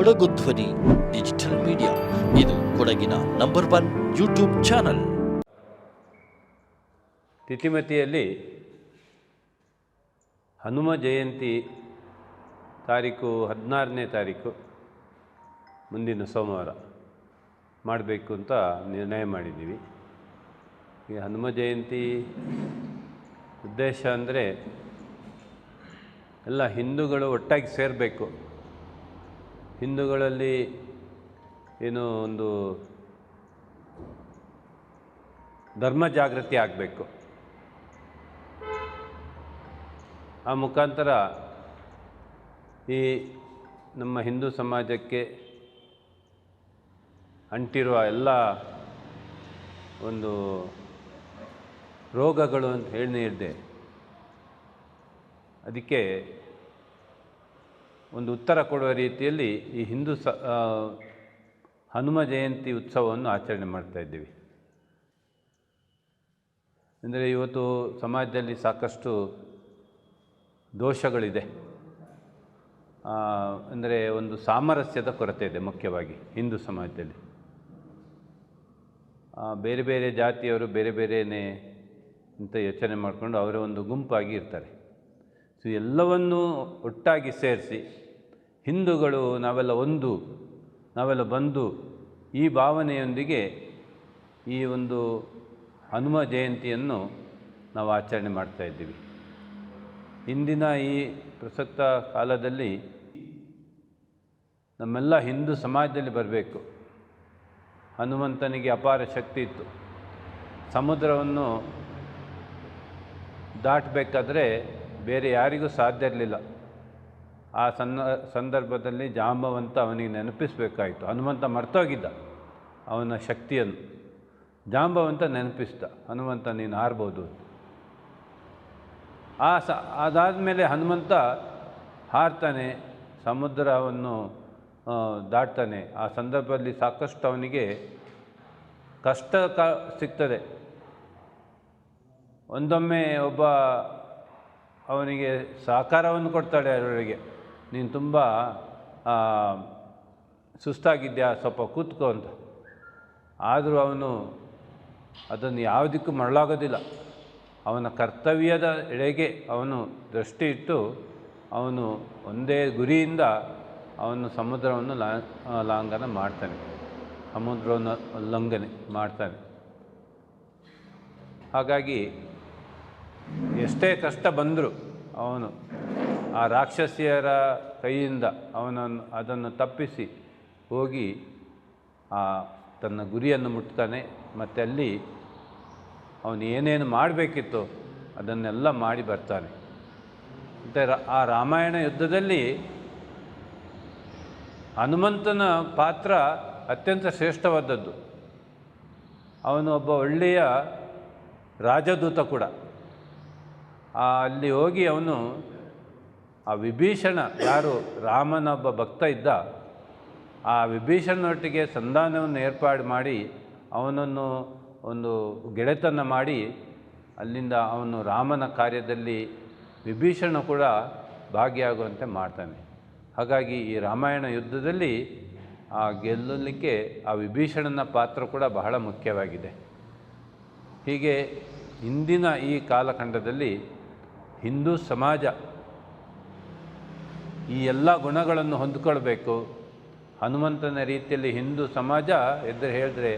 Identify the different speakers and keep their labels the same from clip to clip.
Speaker 1: ಕೊಡಗು ಧ್ವನಿ, digital media. ಇದು ಕೊಡಗಿನ ನಂಬರ್ ಒನ್ ಯೂಟ್ಯೂಬ್ ಚಾನಲ್.
Speaker 2: ತಿಥಿಮತಿಯಲ್ಲಿ ಹನುಮ ಜಯಂತಿ ತಾರೀಕು ಹದಿನಾರನೇ ತಾರೀಕು ಮುಂದಿನ ಸೋಮವಾರ ಮಾಡಬೇಕು ಅಂತ ನಿರ್ಣಯ ಮಾಡಿದ್ದೀವಿ. ಈ ಹನುಮ ಜಯಂತಿ ಉದ್ದೇಶ ಅಂದರೆ ಎಲ್ಲ ಹಿಂದೂಗಳು ಒಟ್ಟಾಗಿ ಸೇರಬೇಕು. ಹಿಂದೂಗಳಲ್ಲಿ ಏನು ಒಂದು ಧರ್ಮ ಜಾಗೃತಿ ಆಗಬೇಕು. ಆ ಮುಖಾಂತರ ಈ ನಮ್ಮ ಹಿಂದೂ ಸಮಾಜಕ್ಕೆ ಅಂಟಿರುವ ಎಲ್ಲ ಒಂದು ರೋಗಗಳು ಅಂತ ಹೇಳಿ ಹೇಳಿದೆ ಅದಕ್ಕೆ ಒಂದು ಉತ್ತರ ಕೊಡುವ ರೀತಿಯಲ್ಲಿ ಈ ಹಿಂದೂ ಸ ಹನುಮ ಜಯಂತಿ ಉತ್ಸವವನ್ನು ಆಚರಣೆ ಮಾಡ್ತಾ ಇದ್ದೀವಿ. ಅಂದರೆ ಇವತ್ತು ಸಮಾಜದಲ್ಲಿ ಸಾಕಷ್ಟು ದೋಷಗಳಿದೆ. ಅಂದರೆ ಒಂದು ಸಾಮರಸ್ಯದ ಕೊರತೆ ಇದೆ ಮುಖ್ಯವಾಗಿ ಹಿಂದೂ ಸಮಾಜದಲ್ಲಿ. ಬೇರೆ ಬೇರೆ ಜಾತಿಯವರು ಬೇರೆ ಬೇರೆಯೇ ಅಂತ ಯೋಚನೆ ಮಾಡಿಕೊಂಡು ಅವರ ಒಂದು ಗುಂಪಾಗಿ ಇರ್ತಾರೆ. ಸೊ ಎಲ್ಲವನ್ನೂ ಒಟ್ಟಾಗಿ ಸೇರಿಸಿ ಹಿಂದೂಗಳು ನಾವೆಲ್ಲ ಒಂದು, ನಾವೆಲ್ಲ ಬಂದು ಈ ಭಾವನೆಯೊಂದಿಗೆ ಈ ಒಂದು ಹನುಮ ಜಯಂತಿಯನ್ನು ನಾವು ಆಚರಣೆ ಮಾಡ್ತಾ ಇದ್ದೀವಿ. ಇಂದಿನ ಈ ಪ್ರಸಕ್ತ ಕಾಲದಲ್ಲಿ ನಮ್ಮೆಲ್ಲ ಹಿಂದೂ ಸಮಾಜದಲ್ಲಿ ಬರಬೇಕು. ಹನುಮಂತನಿಗೆ ಅಪಾರ ಶಕ್ತಿ ಇತ್ತು. ಸಮುದ್ರವನ್ನು ದಾಟಬೇಕಾದ್ರೆ ಬೇರೆ ಯಾರಿಗೂ ಸಾಧ್ಯ ಇರಲಿಲ್ಲ. ಆ ಸನ್ನ, ಸಂದರ್ಭದಲ್ಲಿ ಜಾಂಬವಂತ ಅವನಿಗೆ ನೆನಪಿಸಬೇಕಾಯಿತು. ಹನುಮಂತ ಮರ್ತೋಗಿದ್ದ ಅವನ ಶಕ್ತಿಯನ್ನು. ಜಾಂಬವಂತ ನೆನಪಿಸ್ದ, ಹನುಮಂತ, ನೀನು ಹಾರ್ಬೋದು ಆ ಸ, ಅದಾದಮೇಲೆ ಹನುಮಂತ ಹಾರ್ತಾನೆ, ಸಮುದ್ರವನ್ನು ದಾಟ್ತಾನೆ. ಆ ಸಂದರ್ಭದಲ್ಲಿ ಸಾಕಷ್ಟು ಅವನಿಗೆ ಕಷ್ಟ ಕ, ಸಿಗ್ತದೆ. ಒಂದೊಮ್ಮೆ ಒಬ್ಬ ಅವನಿಗೆ ಸಹಕಾರವನ್ನು ಕೊಡ್ತಾಳೆ ಅವರಿಗೆ ನೀನು ತುಂಬ ಸುಸ್ತಾಗಿದ್ಯಾ, ಸ್ವಲ್ಪ ಕೂತ್ಕೋ ಅಂತ. ಆದರೂ ಅವನು ಅದನ್ನು ಯಾವುದಕ್ಕೂ ಮರಳಾಗೋದಿಲ್ಲ. ಅವನ ಕರ್ತವ್ಯದ ಎಡೆಗೆ ಅವನು ದೃಷ್ಟಿ ಇಟ್ಟು ಅವನು ಒಂದೇ ಗುರಿಯಿಂದ ಅವನು ಸಮುದ್ರವನ್ನು ಲಾ ಲಾಂಘನ ಮಾಡ್ತಾನೆ. ಸಮುದ್ರವನ್ನು ಉಲ್ಲಂಘನೆ ಮಾಡ್ತಾನೆ. ಹಾಗಾಗಿ ಎಷ್ಟೇ ಕಷ್ಟ ಬಂದರೂ ಅವನು ಆ ರಾಕ್ಷಸಿಯರ ಕೈಯಿಂದ ಅವನನ್ನು ಅದನ್ನು ತಪ್ಪಿಸಿ ಹೋಗಿ ಆ ತನ್ನ ಗುರಿಯನ್ನು ಮುಟ್ತಾನೆ. ಮತ್ತು ಅಲ್ಲಿ ಅವನು ಏನೇನು ಮಾಡಬೇಕಿತ್ತು ಅದನ್ನೆಲ್ಲ ಮಾಡಿ ಬರ್ತಾನೆ. ಮತ್ತು ಆ ರಾಮಾಯಣ ಯುದ್ಧದಲ್ಲಿ ಹನುಮಂತನ ಪಾತ್ರ ಅತ್ಯಂತ ಶ್ರೇಷ್ಠವಾದದ್ದು. ಅವನು ಒಬ್ಬ ಒಳ್ಳೆಯ ರಾಜದೂತ ಕೂಡ. ಅಲ್ಲಿ ಹೋಗಿ ಅವನು ಆ ವಿಭೀಷಣ ಯಾರು ರಾಮನ ಒಬ್ಬ ಭಕ್ತ ಇದ್ದ, ಆ ವಿಭೀಷಣನೊಟ್ಟಿಗೆ ಸಂಧಾನವನ್ನು ಏರ್ಪಾಡು ಮಾಡಿ, ಅವನನ್ನು ಒಂದು ಗೆಳೆತನ ಮಾಡಿ, ಅಲ್ಲಿಂದ ಅವನು ರಾಮನ ಕಾರ್ಯದಲ್ಲಿ ವಿಭೀಷಣ ಕೂಡ ಭಾಗಿಯಾಗುವಂತೆ ಮಾಡ್ತಾನೆ. ಹಾಗಾಗಿ ಈ ರಾಮಾಯಣ ಯುದ್ಧದಲ್ಲಿ ಆ ಗೆಲ್ಲಲಿಕ್ಕೆ ಆ ವಿಭೀಷಣನ ಪಾತ್ರ ಕೂಡ ಬಹಳ ಮುಖ್ಯವಾಗಿದೆ. ಹೀಗೆ ಇಂದಿನ ಈ ಕಾಲಖಂಡದಲ್ಲಿ ಹಿಂದೂ ಸಮಾಜ ಈ ಎಲ್ಲ ಗುಣಗಳನ್ನು ಹೊಂದ್ಕೊಳ್ಬೇಕು. ಹನುಮಂತನ ರೀತಿಯಲ್ಲಿ ಹಿಂದೂ ಸಮಾಜ ಎದ್ದರೆ ಹೇಳಿದ್ರೆ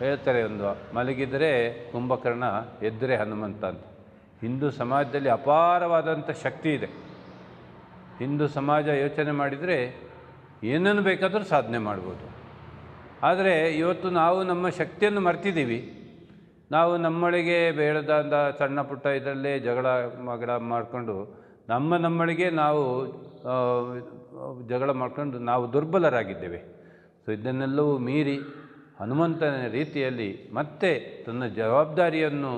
Speaker 2: ಹೇಳ್ತಾರೆ ಒಂದು, ಮಲಗಿದರೆ ಕುಂಭಕರ್ಣ ಎದ್ದರೆ ಹನುಮಂತ ಅಂತ. ಹಿಂದೂ ಸಮಾಜದಲ್ಲಿ ಅಪಾರವಾದಂಥ ಶಕ್ತಿ ಇದೆ. ಹಿಂದೂ ಸಮಾಜ ಯೋಚನೆ ಮಾಡಿದರೆ ಏನನ್ನು ಬೇಕಾದರೂ ಸಾಧನೆ ಮಾಡ್ಬೋದು. ಆದರೆ ಇವತ್ತು ನಾವು ನಮ್ಮ ಶಕ್ತಿಯನ್ನು ಮರ್ತಿದ್ದೀವಿ. ನಾವು ನಮ್ಮೊಳಗೆ ಬೇಡದಾದ ಸಣ್ಣ ಪುಟ್ಟ ಇದರಲ್ಲೇ ಜಗಳ, ಮಗಳ ಮಾಡಿಕೊಂಡು ನಮ್ಮ ನಮ್ಮಳಿಗೆ ನಾವು ಜಗಳ ಮಾಡ್ಕೊಂಡು ನಾವು ದುರ್ಬಲರಾಗಿದ್ದೇವೆ. ಸೊ ಇದನ್ನೆಲ್ಲವೂ ಮೀರಿ ಹನುಮಂತನ ರೀತಿಯಲ್ಲಿ ಮತ್ತೆ ತನ್ನ ಜವಾಬ್ದಾರಿಯನ್ನು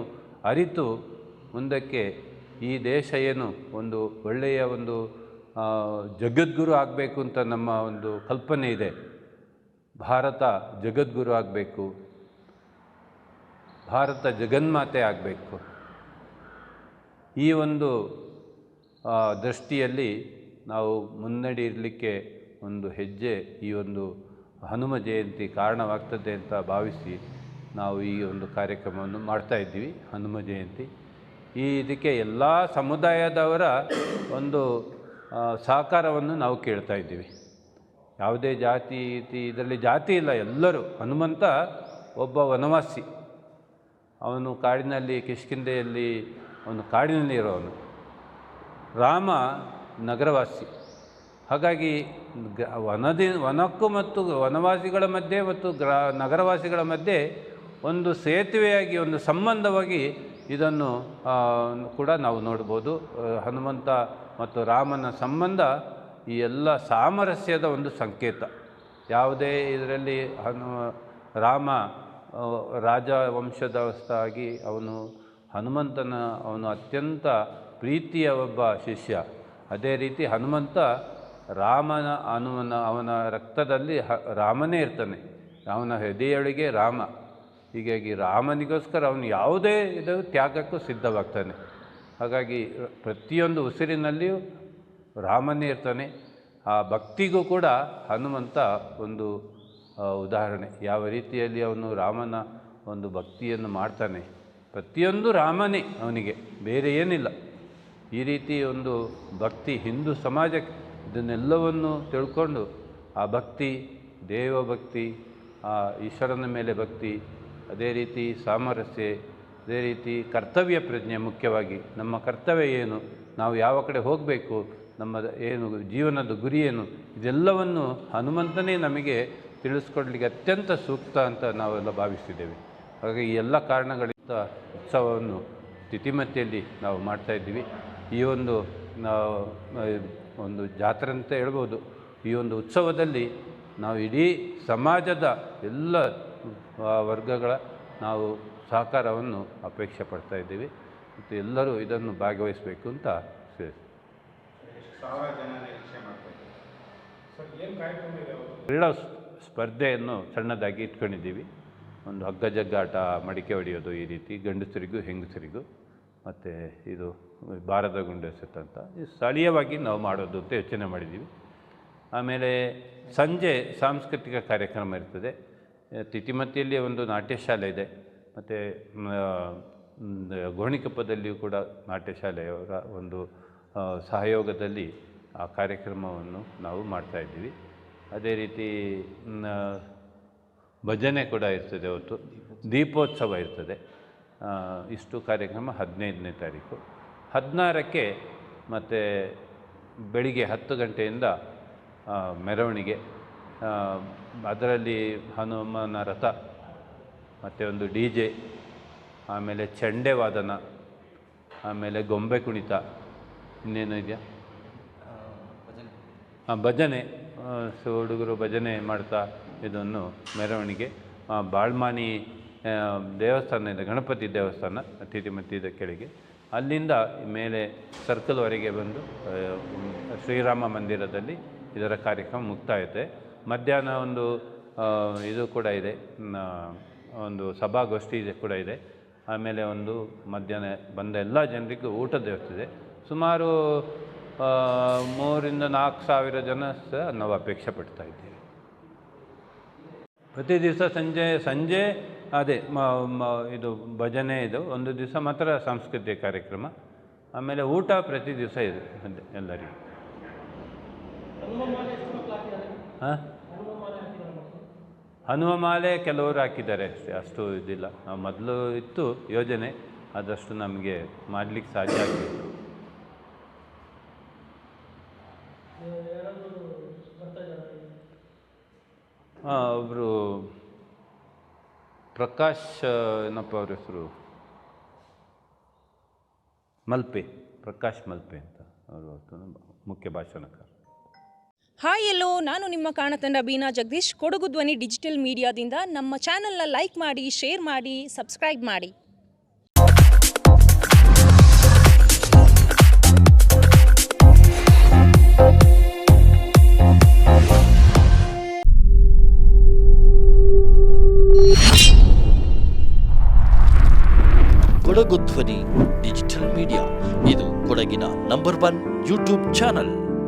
Speaker 2: ಅರಿತು ಮುಂದಕ್ಕೆ ಈ ದೇಶ ಏನು ಒಂದು ಒಳ್ಳೆಯ ಒಂದು ಜಗದ್ಗುರು ಆಗಬೇಕು ಅಂತ ನಮ್ಮ ಒಂದು ಕಲ್ಪನೆ ಇದೆ. ಭಾರತ ಜಗದ್ಗುರು ಆಗಬೇಕು. ಭಾರತ ಜಗನ್ಮಾತೆ ಆಗಬೇಕು. ಈ ಒಂದು ದೃಷ್ಟಿಯಲ್ಲಿ ನಾವು ಮುನ್ನಡೆಯಲಿಕ್ಕೆ ಒಂದು ಹೆಜ್ಜೆ, ಈ ಒಂದು ಹನುಮ ಜಯಂತಿ ಕಾರಣವಾಗ್ತದೆ ಅಂತ ಭಾವಿಸಿ ನಾವು ಈ ಒಂದು ಕಾರ್ಯಕ್ರಮವನ್ನು ಮಾಡ್ತಾ ಇದ್ದೀವಿ, ಹನುಮ ಜಯಂತಿ. ಈ ಇದಕ್ಕೆ ಎಲ್ಲ ಸಮುದಾಯದವರ ಒಂದು ಸಹಕಾರವನ್ನು ನಾವು ಕೇಳ್ತಾ ಇದ್ದೀವಿ. ಯಾವುದೇ ಜಾತಿ ಇದರಲ್ಲಿ ಜಾತಿ ಇಲ್ಲ, ಎಲ್ಲರೂ. ಹನುಮಂತ ಒಬ್ಬ ವನವಾಸಿ. ಅವನು ಕಾಡಿನಲ್ಲಿ ಕಿಷ್ಕಿಂದೆಯಲ್ಲಿ ಅವನು ಕಾಡಿನಲ್ಲಿ ಇರೋವನು ರಾಮ ನಗರವಾಸಿ. ಹಾಗಾಗಿ ವನದಿ, ವನಕ್ಕೂ ಮತ್ತು ವನವಾಸಿಗಳ ಮಧ್ಯೆ ಮತ್ತು ಗ್ರಾ, ನಗರವಾಸಿಗಳ ಮಧ್ಯೆ ಒಂದು ಸೇತುವೆಯಾಗಿ, ಒಂದು ಸಂಬಂಧವಾಗಿ ಇದನ್ನು ಕೂಡ ನಾವು ನೋಡ್ಬೋದು. ಹನುಮಂತ ಮತ್ತು ರಾಮನ ಸಂಬಂಧ ಈ ಎಲ್ಲ ಸಾಮರಸ್ಯದ ಒಂದು ಸಂಕೇತ. ಯಾವುದೇ ಇದರಲ್ಲಿ ಹನು, ರಾಮ ರಾಜ ವಂಶದವಸ್ತಾಗಿ ಅವನು ಹನುಮಂತನ, ಅವನು ಅತ್ಯಂತ ಪ್ರೀತಿಯ ಒಬ್ಬ ಶಿಷ್ಯ. ಅದೇ ರೀತಿ ಹನುಮಂತ ರಾಮನ ಹನುಮನ, ಅವನ ರಕ್ತದಲ್ಲಿ ಹ, ರಾಮನೇ ಇರ್ತಾನೆ. ಅವನ ಹೃದಯೊಳಗೆ ರಾಮ. ಹೀಗಾಗಿ ರಾಮನಿಗೋಸ್ಕರ ಅವನು ಯಾವುದೇ ಇದು ತ್ಯಾಗಕ್ಕೂ ಸಿದ್ಧವಾಗ್ತಾನೆ. ಹಾಗಾಗಿ ಪ್ರತಿಯೊಂದು ಉಸಿರಿನಲ್ಲಿಯೂ ರಾಮನೇ ಇರ್ತಾನೆ. ಆ ಭಕ್ತಿಗೂ ಕೂಡ ಹನುಮಂತ ಒಂದು ಉದಾಹರಣೆ. ಯಾವ ರೀತಿಯಲ್ಲಿ ಅವನು ರಾಮನ ಒಂದು ಭಕ್ತಿಯನ್ನು ಮಾಡ್ತಾನೆ. ಪ್ರತಿಯೊಂದು ರಾಮನೇ ಅವನಿಗೆ. ಬೇರೆ ಏನಿಲ್ಲ. ಈ ರೀತಿ ಒಂದು ಭಕ್ತಿ ಹಿಂದೂ ಸಮಾಜಕ್ಕೆ ಇದನ್ನೆಲ್ಲವನ್ನು ತಿಳ್ಕೊಂಡು ಆ ಭಕ್ತಿ, ದೇವಭಕ್ತಿ, ಆ ಈಶ್ವರನ ಮೇಲೆ ಭಕ್ತಿ, ಅದೇ ರೀತಿ ಸಾಮರಸ್ಯ, ಅದೇ ರೀತಿ ಕರ್ತವ್ಯ ಪ್ರಜ್ಞೆ ಮುಖ್ಯವಾಗಿ. ನಮ್ಮ ಕರ್ತವ್ಯ ಏನು? ನಾವು ಯಾವ ಕಡೆ ಹೋಗಬೇಕು? ನಮ್ಮ ಏನು ಜೀವನದ ಗುರಿ ಏನು? ಇದೆಲ್ಲವನ್ನು ಹನುಮಂತನೇ ನಮಗೆ ತಿಳಿಸ್ಕೊಡ್ಲಿಕ್ಕೆ ಅತ್ಯಂತ ಸೂಕ್ತ ಅಂತ ನಾವೆಲ್ಲ ಭಾವಿಸ್ತಿದ್ದೇವೆ. ಹಾಗಾಗಿ ಈ ಎಲ್ಲ ಕಾರಣಗಳಿಂದ ಉತ್ಸವವನ್ನು ತಿಥಿಮತಿಯಲ್ಲಿ ನಾವು ಮಾಡ್ತಾ ಇದ್ದೀವಿ. ಈ ಒಂದು ನಾವು ಒಂದು ಜಾತ್ರೆ ಅಂತ ಹೇಳ್ಬೋದು ಈ ಒಂದು ಉತ್ಸವದಲ್ಲಿ ನಾವು ಇಡೀ ಸಮಾಜದ ಎಲ್ಲ ವರ್ಗಗಳ ನಾವು ಸಹಕಾರವನ್ನು ಅಪೇಕ್ಷೆ ಪಡ್ತಾ ಇದ್ದೀವಿ. ಮತ್ತು ಎಲ್ಲರೂ ಇದನ್ನು ಭಾಗವಹಿಸಬೇಕು ಅಂತ ಕ್ರೀಡಾ ಸ್ಪರ್ಧೆಯನ್ನು ಸಣ್ಣದಾಗಿ ಇಟ್ಕೊಂಡಿದ್ದೀವಿ. ಒಂದು ಹಗ್ಗ ಜಗ್ಗಾಟ ಮಡಿಕೆ ಹೊಡೆಯೋದು ಈ ರೀತಿ ಗಂಡಸರಿಗೂ ಹೆಂಗಸರಿಗೂ. ಮತ್ತು ಇದು ಭಾರತ ಗುಂಡೆಸೆತ ಅಂತ. ಸ್ಥಳೀಯವಾಗಿ ನಾವು ಮಾಡೋದು ಅಂತ ಯೋಚನೆ ಮಾಡಿದ್ದೀವಿ. ಆಮೇಲೆ ಸಂಜೆ ಸಾಂಸ್ಕೃತಿಕ ಕಾರ್ಯಕ್ರಮ ಇರ್ತದೆ. ತಿತಿಮತಿಯಲ್ಲಿ ಒಂದು ನಾಟ್ಯಶಾಲೆ ಇದೆ. ಮತ್ತು ಗೋಣಿಕೊಪ್ಪದಲ್ಲಿಯೂ ಕೂಡ ನಾಟ್ಯಶಾಲೆಯವರ ಒಂದು ಸಹಯೋಗದಲ್ಲಿ ಆ ಕಾರ್ಯಕ್ರಮವನ್ನು ನಾವು ಮಾಡ್ತಾಯಿದ್ದೀವಿ ಅದೇ ರೀತಿ ಭಜನೆ ಕೂಡ ಇರ್ತದೆ ಅವತ್ತು. ದೀಪೋತ್ಸವ ಇರ್ತದೆ. ಇಷ್ಟು ಕಾರ್ಯಕ್ರಮ ಹದಿನೈದನೇ ತಾರೀಕು. ಹದಿನಾರಕ್ಕೆ ಮತ್ತು ಬೆಳಿಗ್ಗೆ ಹತ್ತು ಗಂಟೆಯಿಂದ ಮೆರವಣಿಗೆ. ಅದರಲ್ಲಿ ಹನುಮನ ರಥ ಮತ್ತು ಒಂದು ಡಿ ಜೆ ಆಮೇಲೆ ಚಂಡೆ ವಾದನ ಆಮೇಲೆ ಗೊಂಬೆ ಕುಣಿತ ಇನ್ನೇನು ಇದೆಯಾ? ಹಾಂ ಭಜನೆ. ಸೊ ಹುಡುಗರು ಭಜನೆ ಮಾಡ್ತಾ ಇದನ್ನು ಮೆರವಣಿಗೆ. ಬಾಳ್ಮಾನಿ ದೇವಸ್ಥಾನ ಇದೆ ಗಣಪತಿ ದೇವಸ್ಥಾನ ತಿತಿಮತ್ತಿದ ಕೆಳಗೆ. ಅಲ್ಲಿಂದ ಮೇಲೆ ಸರ್ಕಲ್ವರೆಗೆ ಬಂದು ಶ್ರೀರಾಮ ಮಂದಿರದಲ್ಲಿ ಇದರ ಕಾರ್ಯಕ್ರಮ ಮುಕ್ತಾಯತೆ. ಮಧ್ಯಾಹ್ನ ಒಂದು ಇದು ಕೂಡ ಇದೆ ಒಂದು ಸಭಾಗೋಷ್ಠಿ ಇದೆ ಕೂಡ ಇದೆ. ಆಮೇಲೆ ಒಂದು ಮಧ್ಯಾಹ್ನ ಬಂದ ಎಲ್ಲ ಜನರಿಗೂ ಊಟದ ವ್ಯವಸ್ಥೆ ಸುಮಾರು ಮೂರಿಂದ ನಾಲ್ಕು ಸಾವಿರ ಜನ ಸಹ ನಾವು ಅಪೇಕ್ಷೆ ಪಡ್ತಾ ಇದ್ದೀವಿ. ಪ್ರತಿ ದಿವಸ ಸಂಜೆ ಸಂಜೆ ಅದೇ, ಮ ಇದು ಭಜನೆ ಇದು, ಒಂದು ದಿವಸ ಮಾತ್ರ ಸಾಂಸ್ಕೃತಿಕ ಕಾರ್ಯಕ್ರಮ. ಆಮೇಲೆ ಊಟ ಪ್ರತಿ ದಿವಸ ಇದೆ, ಅದೇ, ಎಲ್ಲರಿಗೂ. ಹಾಂ? ಹನುಮ ಮಾಲೆ ಕೆಲವರು ಹಾಕಿದ್ದಾರೆ ಅಷ್ಟೇ, ಅಷ್ಟು ಇದಿಲ್ಲ. ನಾವು ಮೊದಲು ಇತ್ತು ಯೋಜನೆ ಅದಷ್ಟು ನಮಗೆ ಮಾಡಲಿಕ್ಕೆ ಸಾಧ್ಯ ಆಗಲಿಲ್ಲ ಹಾಂ ಒಬ್ಬರು ಪ್ರಕಾಶ್ ಏನಪ್ಪ ಅವ್ರ ಹೆಸರು? ಮಲ್ಪೆ, ಪ್ರಕಾಶ್ ಮಲ್ಪೆ ಅಂತ ಅವರು ಮುಖ್ಯ ಭಾಷಣಕಾರ.
Speaker 3: ಹಾಯ್ ಎಲ್ಲೋ, ನಾನು ನಿಮ್ಮ ಕಾಣತಂಡ ಬೀನಾ ಜಗದೀಶ್. ಕೊಡಗು ಧ್ವನಿ ಡಿಜಿಟಲ್ ಮೀಡಿಯಾದಿಂದ ನಮ್ಮ ಚಾನಲ್ನ ಲೈಕ್ ಮಾಡಿ, ಶೇರ್ ಮಾಡಿ, ಸಬ್ಸ್ಕ್ರೈಬ್ ಮಾಡಿ.
Speaker 1: ಕೊಡಗು ಧ್ವನಿ ಡಿಜಿಟಲ್